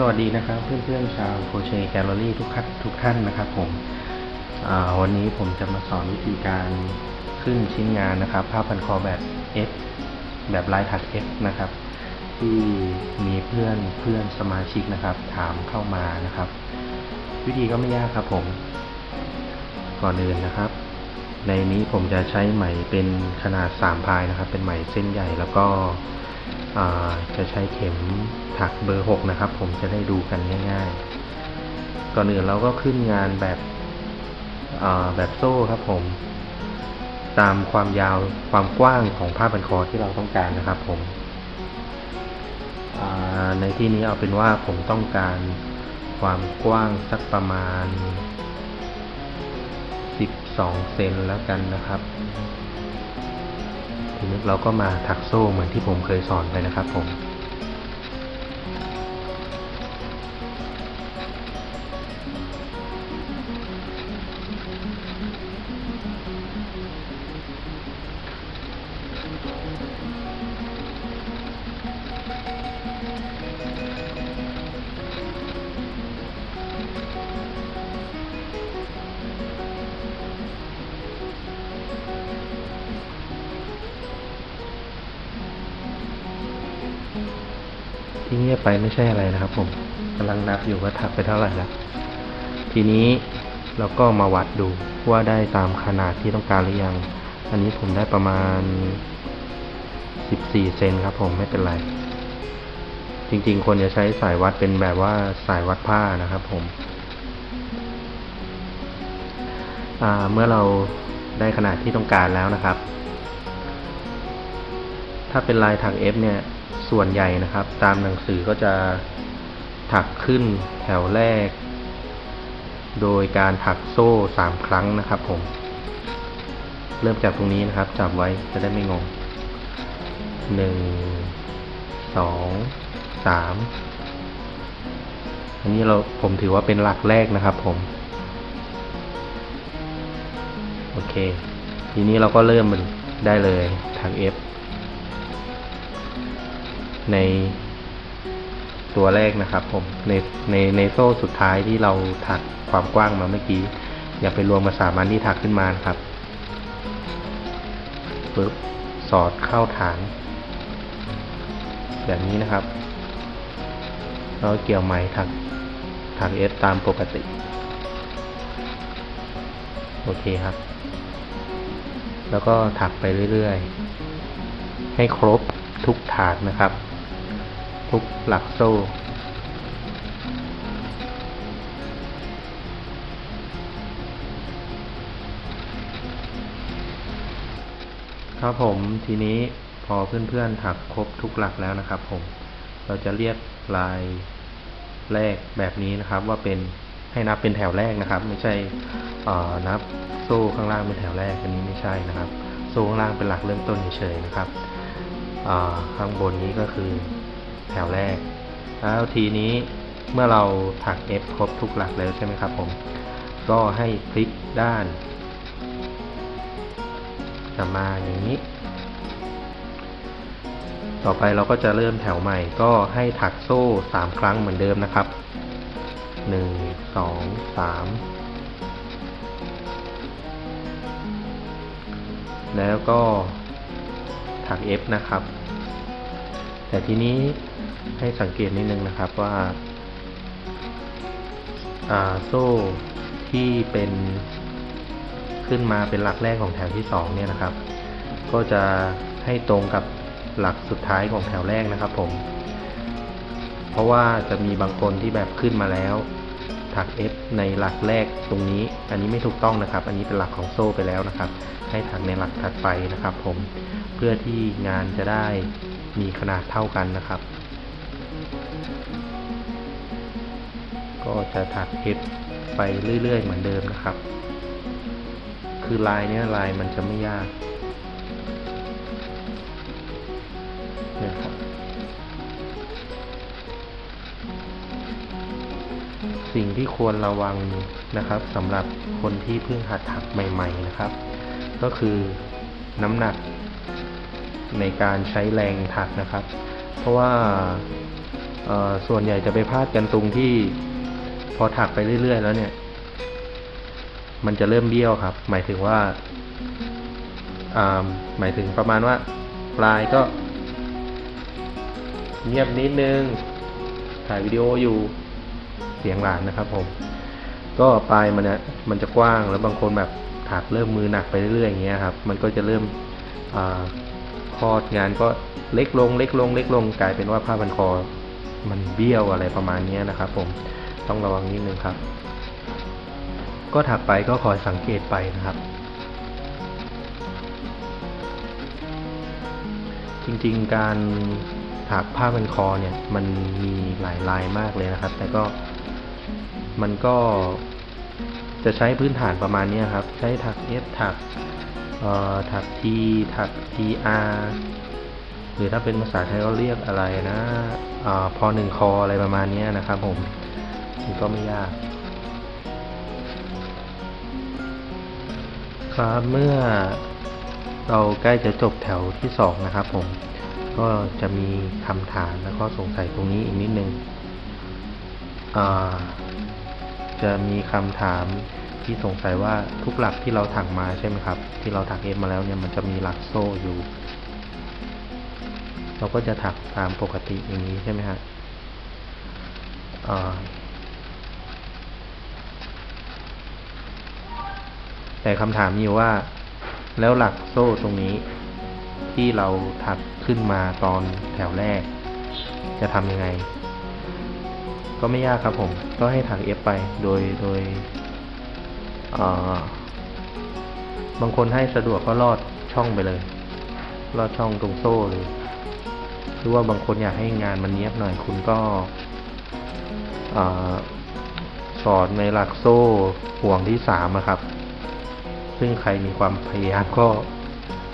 สวัสดีนะครับเพื่อนๆชาวโคเชแกลเลอรี่ทุกท่านทุกท่านนะครับผมวันนี้ผมจะมาสอนวิธีการขึ้นชิ้นงานนะครับ ผ้าพันคอแบบ F แบบลายถัก F นะครับ ที่มีเพื่อนเพื่อนสมาชิกนะครับ ถามเข้ามานะครับ วิธีก็ไม่ยากครับผมก่อนอื่นนะครับ ในนี้ผมจะใช้ไหมเป็นขนาด3พายนะครับ เป็นไหมเส้นใหญ่แล้วก็ จะใช้เข็มถักเบอร์ 6 นะครับ ผมจะได้ดูกันง่ายๆ ก่อนอื่นเราก็ขึ้นงานแบบแบบโซ่ครับผม ตามความยาวความกว้างของผ้าพันคอที่เราต้องการนะครับผมในที่นี้เอาเป็นว่าผมต้องการความกว้างสักประมาณ 12 เซนแล้วกันนะครับ เราก็มาถักโซ่เหมือนที่ผมเคยสอนไปนะครับผม ที่เงียบไปไม่ใช่อะไรนะครับ ผมกำลังนับอยู่ว่าถักไปเท่าไหร่แล้วทีนี้เราก็มาวัดดูว่าได้ตามขนาดที่ต้องการหรือยัง อันนี้ผมได้ประมาณ 14 เซนครับ ผมไม่เป็นไร จริงๆควรจะใช้สายวัดเป็นแบบว่าสายวัดผ้านะครับ ผมเมื่อเราได้ขนาดที่ต้องการแล้วนะครับ ถ้าเป็นลายถัก F เนี่ย ส่วนใหญ่นะครับ ตามหนังสือก็จะถักขึ้นแถวแรก โดยการถักโซ่สามครั้งนะครับผม เริ่มจากตรงนี้นะครับ จับไว้จะได้ไม่งงหนึ่งสองสามอันนี้เราผมถือว่าเป็นหลักแรกนะครับผม โอเค ทีนี้เราก็เริ่มมันได้เลยถัก F ในตัวแรกนะครับ ผมในในในโซ่สุดท้ายที่เราถักความกว้างมาเมื่อกี้ อย่าไปรวมกับสามอันที่ถักขึ้นมานะครับปึ๊บสอดเข้าฐาน แบบนี้นะครับแล้วเกี่ยวไหมถักถักเอสตามปกติ โอเคครับ แล้วก็ถักไปเรื่อยๆ ให้ครบทุกฐานนะครับ ทุกหลักโซ่ ครับผมทีนี้พอเพื่อนๆถักครบทุกหลักแล้วนะครับผม เราจะเรียกลายแรกแบบนี้นะครับ ว่าเป็นให้นับเป็นแถวแรกนะครับ ไม่ใช่อนับโซ่ข้างล่างเป็นแถวแรกอันนี้ไม่ใช่นะครับ โซ่ข้างล่างเป็นหลักเริ่มต้นเฉยๆนะครับข้างบนนี้ก็คือ แถวแรก แล้วทีนี้เมื่อเราถัก F ครบทุกหลักแล้วใช่ไหมครับผม ก็ให้พลิกด้านจะมาอย่างนี้ ต่อไปเราก็จะเริ่มแถวใหม่ ก็ให้ถักโซ่สามครั้งเหมือนเดิมนะครับหนึ่งสองสามแล้วก็ถัก F นะครับ แต่ทีนี้ให้สังเกตนิดนึงนะครับว่าอ่าโซ่ที่เป็นขึ้นมาเป็นหลักแรกของแถวที่สองเนี่ยนะครับ ก็จะให้ตรงกับหลักสุดท้ายของแถวแรกนะครับผม เพราะว่าจะมีบางคนที่แบบขึ้นมาแล้ว ถัก F ในหลักแรกตรงนี้ อันนี้ไม่ถูกต้องนะครับ อันนี้เป็นหลักของโซ่ไปแล้วนะครับ ให้ถักในหลักถัดไปนะครับ ผม เพื่อที่งานจะได้ มีขนาดเท่ากันนะครับ ก็จะถัก F ไปเรื่อย ๆ เหมือนเดิมนะครับ คือลายเนี้ยลายมันจะไม่ยากเนี่ยครับสิ่งที่ควรระวังนะครับสำหรับคนที่เพิ่งหัดถักใหม่ ๆนะครับ ก็คือน้ำหนัก ในการใช้แรงถักนะครับ เพราะว่าส่วนใหญ่จะไปพลาดกันตรงที่พอถักไปเรื่อย ๆ แล้วเนี่ย มันจะเริ่มเบี้ยวครับ หมายถึงว่าหมายถึงประมาณว่า ปลายก็ เงียบนิดนึง ถ่ายวิดีโออยู่เสียงหลานนะครับผม ก็ปลายมันเนี่ยมันจะกว้างแล้วบางคนแบบถักเริ่มมือหนักไปเรื่อยๆอย่างเงี้ยครับ มันก็จะเริ่มอา คอดงานก็เล็กลงเล็กลงเล็กลงกลายเป็นว่าผ้าพันคอมันเบี้ยวอะไรประมาณนี้นะครับผมต้องระวังนิดนึงครับ ก็ถักไปก็คอยสังเกตไปนะครับ จริงๆการถักผ้าพันคอเนี่ยมันมีหลายลายมากเลยนะครับ แต่ก็มันก็จะใช้พื้นฐานประมาณนี้ครับ ใช้ถักเอ่อถัก ถัก T ถัก TR หรือถ้าเป็นภาษาไทยก็เรียกอะไรนะอพอหนึ่งคออะไรประมาณนี้นะครับผมมันก็ไม่ยาก ครับเมื่อเราใกล้จะจบแถวที่สองนะครับผมก็จะมีคำถามแล้วก็สงสัยตรงนี้อีกนิดนึงจะมีคำถาม ที่สงสัยว่าทุกหลักที่เราถักมาใช่ไหมครับ ที่เราถักเอฟมาแล้วเนี่ยมันจะมีหลักโซ่อยู่ เราก็จะถักตามปกติอย่างนี้ใช่ไหมฮะแต่คำถามมีอยู่ว่า แล้วหลักโซ่ตรงนี้ ที่เราถักขึ้นมาตอนแถวแรก จะทำยังไง ก็ไม่ยากครับผม ก็ให้ถัก F ไปโดยโดย บางคนให้สะดวกก็ลอดช่องไปเลย ลอดช่องตรงโซ่เลยหรือว่าบางคนอยากให้งานมันเนี้ยบหน่อยคุณก็สอนในหลักโซ่ห่วงที่สามครับ ซึ่งใครมีความพยายามก็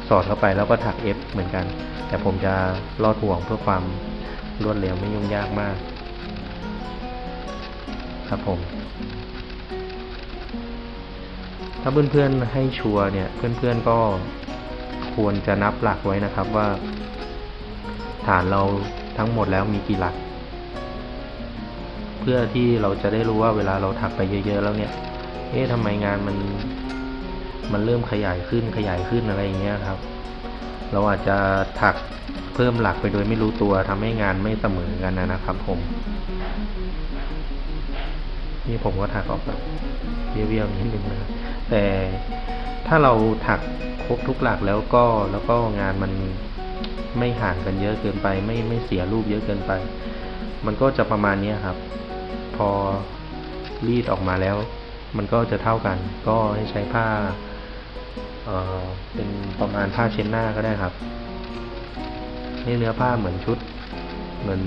สอดเข้าไปแล้วก็ถัก F เหมือนกัน แต่ผมจะลอดห่วงเพื่อความรวดเร็วไม่ยุ่งยากมาก ครับผม ถ้าเพื่อนๆให้ชัวร์เนี่ย เพื่อนๆก็ควรจะนับหลักไว้นะครับว่า ฐานเราทั้งหมดแล้วมีกี่หลัก เพื่อที่เราจะได้รู้ว่าเวลาเราถักไปเยอะ ๆ แล้วเนี่ย เอ๊ะทำไมงานมันมันเริ่มขยายขึ้นขยายขึ้นอะไรอย่างเงี้ยครับ เราอาจจะถักเพิ่มหลักไปโดยไม่รู้ตัวทำให้งานไม่เสมอกันนะครับ ผม นี่ผมก็ถักออกแบบเบี้ยวๆนิดนึงนะครับ แต่ถ้าเราถักครบทุกหลักแล้วก็แล้วก็งานมันไม่ห่างกันเยอะเกินไป ไม่ไม่เสียรูปเยอะเกินไป มันก็จะประมาณนี้ครับ พอรีดออกมาแล้ว มันก็จะเท่ากัน ก็ให้ใช้ผ้าเอ่อเป็นประมาณผ้าเช็ดหน้าก็ได้ครับนี่เนื้อผ้าเหมือนชุด เหมือน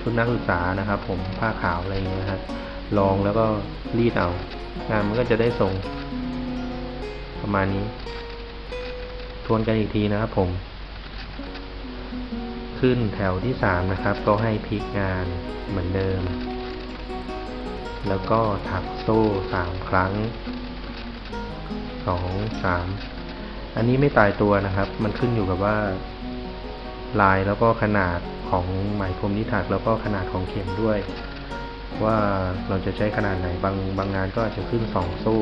ชุดนักศึกษานะครับ ผมผ้าขาวอะไรอย่างเงี้ยครับลองแล้วก็รีดเอา งานมันก็จะได้ทรง ประมาณนี้ ทวนกันอีกทีนะครับผม ขึ้นแถวที่สามนะครับ ก็ให้พลิกงานเหมือนเดิม แล้วก็ถักโซ่สามครั้งสองสามอันนี้ไม่ตายตัวนะครับ มันขึ้นอยู่กับว่า ลายแล้วก็ขนาดของไหมพรมที่ถักแล้วก็ขนาดของเข็มด้วย ว่าเราจะใช้ขนาดไหนบางบางงานก็อาจจะขึ้นสองโซ่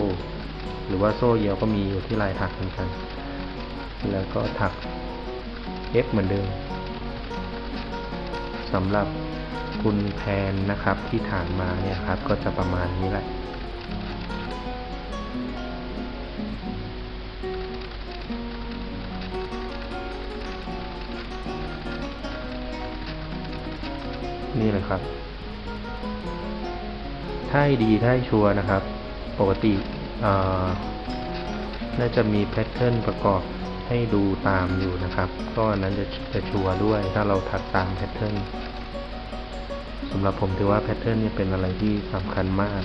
หรือว่าโซ่เดียวก็มีอยู่ที่ลายถักเหมือนกัน แล้วก็ถัก F เหมือนเดิมสำหรับคุณแพนนะครับที่ถามมาเนี่ยครับ ก็จะประมาณนี้แหละนี่เลยครับ ถ้าให้ดีถ้าให้ชัวร์นะครับ ปกติน่าจะมีแพทเทิร์นประกอบให้ดูตามอยู่นะครับ ก็อันนั้นจะจะชัวร์ด้วยถ้าเราถักตามแพทเทิร์นสำหรับผมถือว่าแพทเทิร์นเนี่ยเป็นอะไรที่สำคัญมาก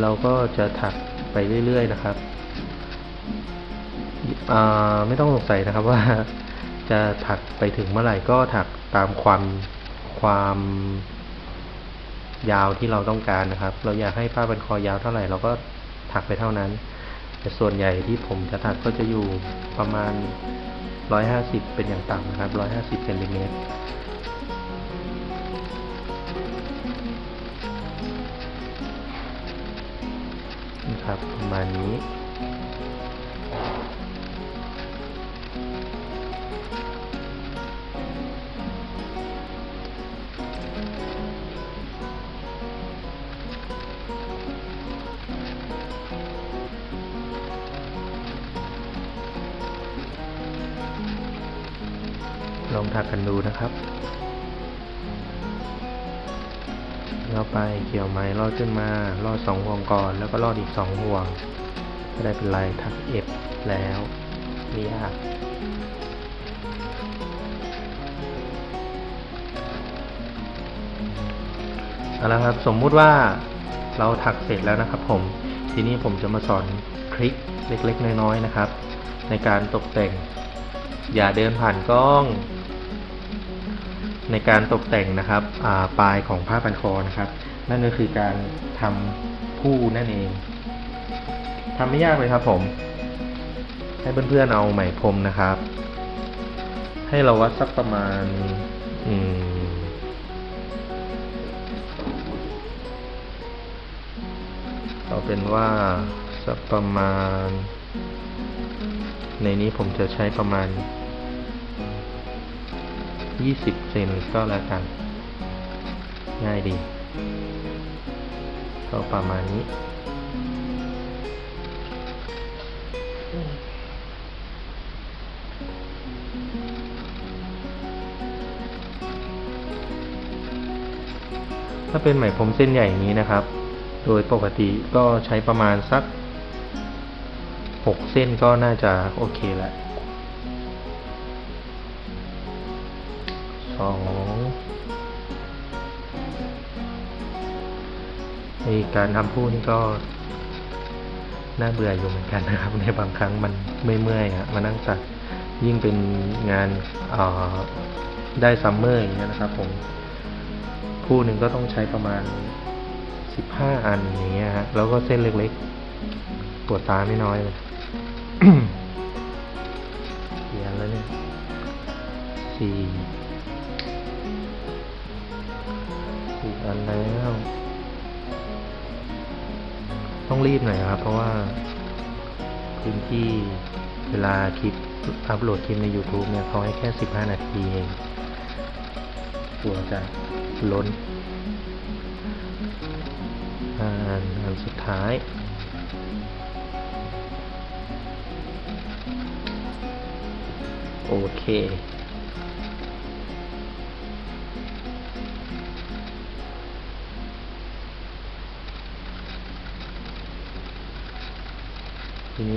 เราก็จะถักไปเรื่อย ๆ นะครับ ไม่ต้องสงสัยนะครับว่า จะถักไปถึงเมื่อไหร่ก็ถักตามความความยาวที่เราต้องการนะครับ เราอยากให้ผ้าพันคอยาวเท่าไหร่เราก็ถักไปเท่านั้น แต่ส่วนใหญ่ที่ผมจะถักก็จะอยู่ประมาณ 150 เป็นอย่างต่ำนะครับ 150เซนติเมตรนะครับประมาณนี้ ลองถักกันดูนะครับแล้วไปเกี่ยวไม้ลอดขึ้นมาลอดสองห่วงก่อน แล้วก็ลอดอีกสองห่วงก็ได้เป็นลายถักเอฟแล้วไม่ยากเอาละครับสมมุติว่าเราถักเสร็จแล้วนะครับ ผมทีนี้ผมจะมาสอนทริคเล็กๆ น้อยๆนะครับ ในการตกแต่ง อย่าเดินผ่านกล้อง ในการตกแต่งนะครับาปลายของผ้าพันคอนะครับ นั่นก็คือการทำผู้นั่นเองทำไม่ยากเลยครับผม ให้เพื่อนๆเอาไหมพรมนะครับ ให้เราวัดสักประมาณอืมเอาเป็นว่าสักประมาณ ในนี้ผมจะใช้ประมาณ 20 เซนก็แล้วกัน ง่ายดี ก็ประมาณนี้ ถ้าเป็นไหมพรมเส้นใหญ่อย่างนี้นะครับ โดยปกติก็ใช้ประมาณสัก 6 เส้นก็น่าจะโอเคแล้ว สองในการทำพูดนี่ก็น่าเบื่ออยู่เหมือนกันนะครับ ในบางครั้งมันไม่เมื่อยอะมานั่งตัดยิ่งเป็นงานออได้ซัมเมอร์อย่างเงี้ยนะครับผมคู่หนึ่งก็ต้องใช้ประมาณสิบห้าอันอย่างเงี้ยฮะแล้วก็เส้นเล็กๆปวดตาไม่น้อยเลยเขียนแล้วเนี่ยสี่ อันแล้ว ต้องรีบหน่อยครับ เพราะว่าพื้นที่เวลาคลิปอัพโหลดคลิปใน YouTube เนี่ยเขาให้แค่ 15 นาทีเองกลัวจะล้นอันอันสุดท้ายโอเค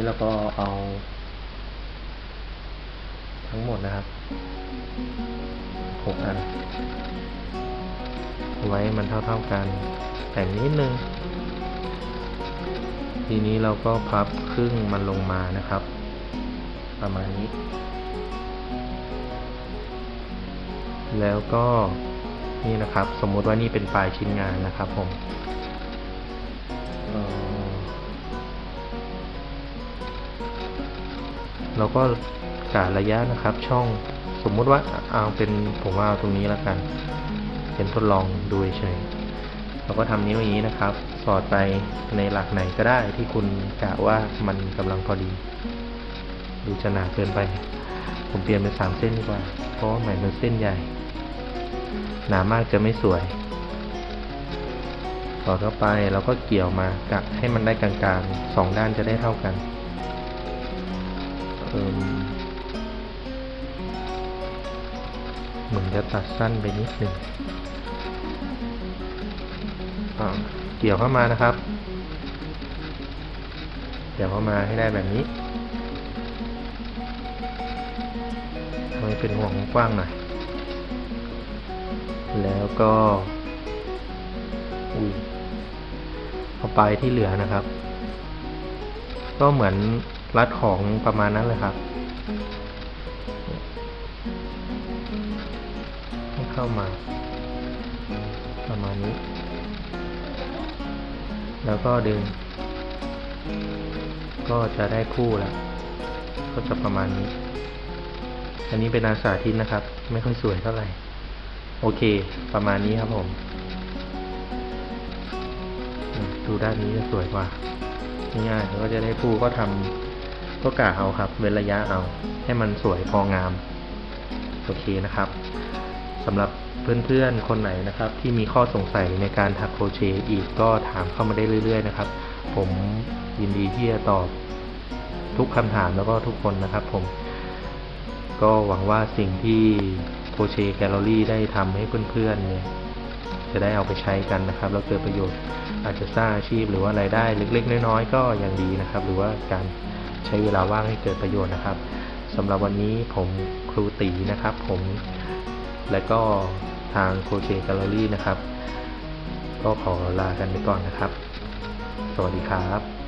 ทีนี้เราก็เอา ทั้งหมดนะครับหกอัน ไว้มันเท่าๆกัน แต่งนิดนึง ทีนี้เราก็พับครึ่งมันลงมานะครับ ประมาณนี้ แล้วก็นี่นะครับ สมมุติว่านี่เป็นปลายชิ้นงานนะครับผม เราก็กะระยะนะครับ ช่องสมมุติว่าเอาเป็นผมว่าเอาตรงนี้แล้วกัน เป็นทดลองดูเฉยเราก็ทำนิ้วอย่างนี้นะครับ สอดไปในหลักไหนก็ได้ที่คุณกะว่ามันกำลังพอดี ดูจะหนาเกินไป ผมเปลี่ยนเป็นสามเส้นดีกว่า เพราะว่าไหมมันเส้นใหญ่ หนามากจะไม่สวย สอดเข้าไปแล้วก็เกี่ยวมากะให้มันได้กลางๆสองด้านจะได้เท่ากัน เอิ่มเหมือนจะตัดสั้นไปนิดหนึ่งเกี่ยวเข้ามานะครับ เกี่ยวเข้ามาให้ได้แบบนี้ทำให้เป็นห่วงกว้างหน่อย แล้วก็เอาปลายที่เหลือนะครับ ก็เหมือน รัดของประมาณนั้นเลยครับ ให้เข้ามา ประมาณนี้ แล้วก็ดึง ก็จะได้คู่แล้ว ก็จะประมาณนี้ อันนี้เป็นอาสาทิตนะครับ ไม่ค่อยสวยเท่าไหร่ โอเค ประมาณนี้ครับผม ดูด้านนี้จะสวยกว่าง่ายๆแล้วก็จะได้คู่ก็ทำ ก็กะเอาครับ เว้นระยะเอา ให้มันสวยพองาม โอเคนะครับสำหรับเพื่อนๆ คนไหนนะครับ ที่มีข้อสงสัยในการถักโครเชต์อีกก็ถามเข้ามาได้เรื่อย ๆ นะครับ ผมยินดีที่จะตอบทุกคำถามแล้วก็ทุกคนนะครับ ผม ก็หวังว่าสิ่งที่โครเชต์แกลเลอรี่ได้ทำให้เพื่อนๆเนี่ยจะได้เอาไปใช้กันนะครับแล้วเกิดประโยชน์อาจจะสร้างอาชีพหรือว่ารายได้เล็ก ๆ น้อยๆก็ยังดีนะครับ หรือว่าการ ใช้เวลาว่างให้เกิดประโยชน์นะครับสำหรับวันนี้ผมครูตีนะครับ ผมและก็ทางโคเชแกลเลอรี่นะครับ ก็ขอลากันไปก่อนนะครับ สวัสดีครับ